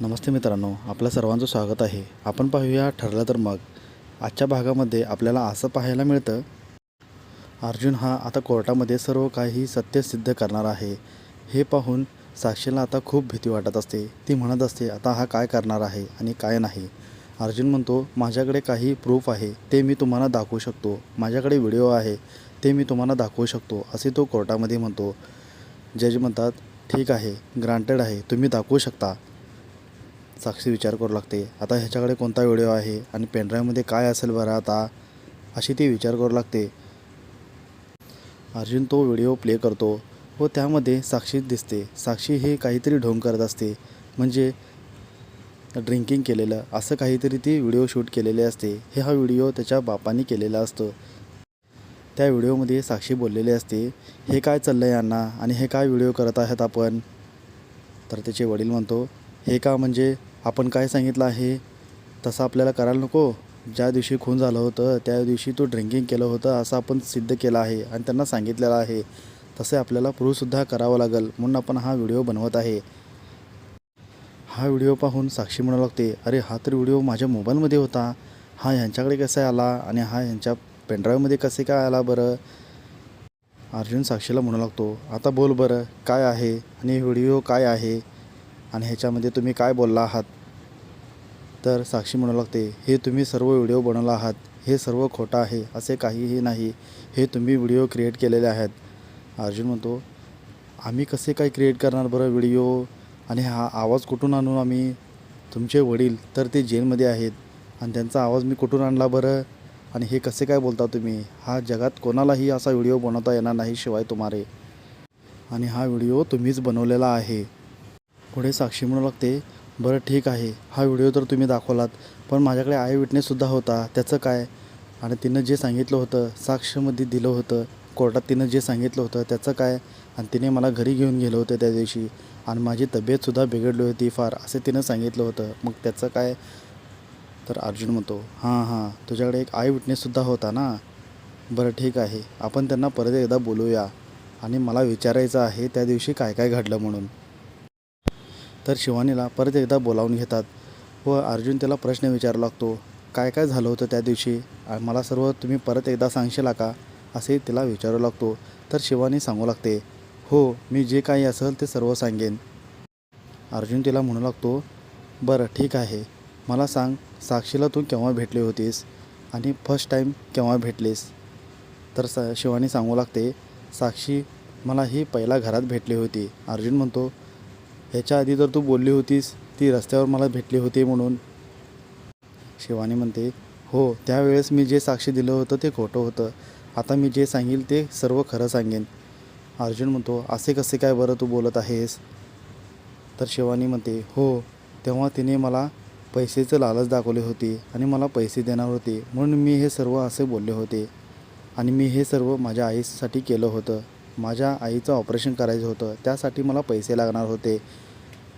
नमस्ते मित्रांनो आपल्या सर्वांचं स्वागत आहे. आपण पाहूया ठरलं तर मग. आजच्या भागामध्ये आपल्याला असं पाहायला मिळतं अर्जुन हा आता कोर्टामध्ये सर्व काही सत्य सिद्ध करणार आहे. हे पाहून साक्षीला आता खूप भीती वाटत असते. ती म्हणत असते आता हा काय करणार आहे आणि काय नाही? अर्जुन म्हणतो माझ्याकडे काही प्रूफ आहे ते मी तुम्हाला दाखवू शकतो. माझ्याकडे व्हिडिओ आहे ते मी तुम्हाला दाखवू शकतो असे तो कोर्टामध्ये म्हणतो. जज म्हणतात ठीक आहे ग्रांटेड आहे तुम्ही दाखवू शकता. साक्षी विचार करू लागते. आता ह्याच्याकडे कोणता व्हिडिओ आहे आणि पेनड्राईव्हमध्ये काय असेल बरं आता अशी ती विचार करू लागते. अर्जुन तो व्हिडिओ प्ले करतो व त्यामध्ये साक्षी दिसते. साक्षी हे काहीतरी ढोंग करत असते म्हणजे ड्रिंकिंग केलेलं असं काहीतरी ती व्हिडिओ शूट केलेले असते. हे हा व्हिडिओ त्याच्या बापाने केलेला असतो. त्या व्हिडिओमध्ये साक्षी बोललेली असते हे काय चाललं आहे यांना आणि हे काय व्हिडिओ करत आहेत आपण? तर त्याचे वडील म्हणतो हे का म्हणजे आपण काय सांगितलं आहे? तसं आपल्याला करायला नको. ज्या दिवशी खून झालं होतं त्या दिवशी तो ड्रिंकिंग केलं होतं असं आपण सिद्ध केलं आहे आणि त्यांना सांगितलेलं आहे. तसे आपल्याला प्रूफसुद्धा करावं लागेल म्हणून आपण हा व्हिडिओ बनवत आहे. हा व्हिडिओ पाहून साक्षी म्हणू लागते अरे हा तर व्हिडिओ माझ्या मोबाईलमध्ये होता. हा ह्यांच्याकडे कसा आला आणि हा ह्यांच्या पेनड्राईव्हमध्ये कसे काय आला बरं? अर्जुन साक्षीला म्हणू लागतो आता बोल बरं काय आहे आणि व्हिडिओ काय आहे? आणि ह्याच्यामध्ये तुम्ही काय बोलला आहात? तर साक्षी म्हणू लागते हे तुम्ही सर्व व्हिडिओ बनवला आहात हे सर्व खोटं आहे असे काहीही नाही हे तुम्ही व्हिडिओ क्रिएट केलेले आहेत. अर्जुन म्हणतो आम्ही कसे काय क्रिएट करणार बरं व्हिडिओ? आणि हा आवाज कुठून आणू आम्ही? तुमचे वडील तर ते जेलमध्ये आहेत आणि त्यांचा आवाज मी कुठून आणला बरं? आणि हे कसे काय बोलता तुम्ही? हा जगात कोणालाही असा व्हिडिओ बनवता येणार नाही शिवाय तुम्हारे. आणि हा व्हिडिओ तुम्हीच बनवलेला आहे. पुढे साक्षी म्हणू लागते बरं ठीक आहे हा व्हिडिओ तर तुम्ही दाखवलात पण माझ्याकडे आय विटनेससुद्धा होता त्याचं काय? आणि तिनं जे सांगितलं होतं साक्षमध्ये दिलं होतं कोर्टात तिनं जे सांगितलं होतं त्याचं काय? आणि तिने मला घरी घेऊन गेलं होतं त्या दिवशी आणि माझी तब्येतसुद्धा बिघडली होती फार असे तिनं सांगितलं होतं. मग त्याचं काय? तर अर्जुन म्हणतो हां हां तुझ्याकडे एक आय विटनेससुद्धा होता ना? बरं ठीक आहे आपण त्यांना परत एकदा बोलूया. आणि मला विचारायचं आहे त्या दिवशी काय काय घडलं म्हणून? तर शिवानीला परत एकदा बोलावून घेतात व अर्जुन त्याला प्रश्न विचारू लागतो काय काय झालं होतं त्या दिवशी? मला सर्व तुम्ही परत एकदा सांगशील का? असे तिला विचारू लागतो. तर शिवानी सांगू लागते हो मी जे काही असेल ते सर्व सांगेन. अर्जुन तिला म्हणू लागतो बरं ठीक आहे. मला सांग साक्षीला तू केव्हा भेटली होतीस? आणि फर्स्ट टाईम केव्हा भेटलीस? तर स शिवानी सांगू लागते साक्षी मला ही पहिला घरात भेटली होती. अर्जुन म्हणतो ह्याच्या आधी तर तू बोलली होतीस ती रस्त्यावर मला भेटली होती म्हणून. शिवानी म्हणते हो त्यावेळेस मी जे साक्षी दिलं होतं ते खोटं होतं. आता मी जे सांगेल ते सर्व खरं सांगेन. अर्जुन म्हणतो असे कसे काय बरं तू बोलत आहेस? तर शिवानी म्हणते हो तेव्हा तिने मला पैसेचं लालच दाखवली होती आणि मला पैसे देणार होते. म्हणून मी हे सर्व असे बोलले होते आणि मी हे सर्व माझ्या आईसाठी केलं होतं. माझ्या आईचं ऑपरेशन करायचं होतं त्यासाठी मला पैसे लागणार होते.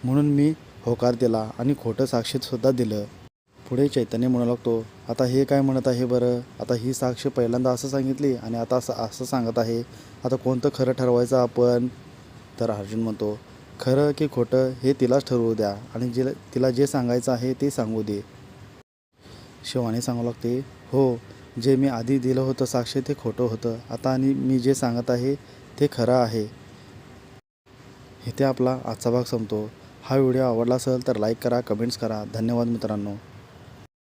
म्हणून मी होकार दिला आणि खोटं साक्षीतसुद्धा दिलं. पुढे चैतन्य म्हणू लागतो आता हे काय म्हणत आहे बरं? आता ही साक्ष पहिल्यांदा असं सांगितली आणि आता असं असं सांगत आहे. आता कोणतं खरं ठरवायचं आपण? तर अर्जुन म्हणतो खरं की खोटं हे तिलाच ठरवू द्या आणि जे तिला जे सांगायचं आहे ते सांगू दे. शिवानी सांगू लागते हो जे मी आधी दिलं होतं साक्ष ते खोटं होतं. आता आणि मी जे सांगत आहे ते खरं आहे. इथे आपला आजचा भाग संपतो. हा व्हिडिओ आवडला असेल तर लाईक करा कमेंट्स करा. धन्यवाद मित्रांनो.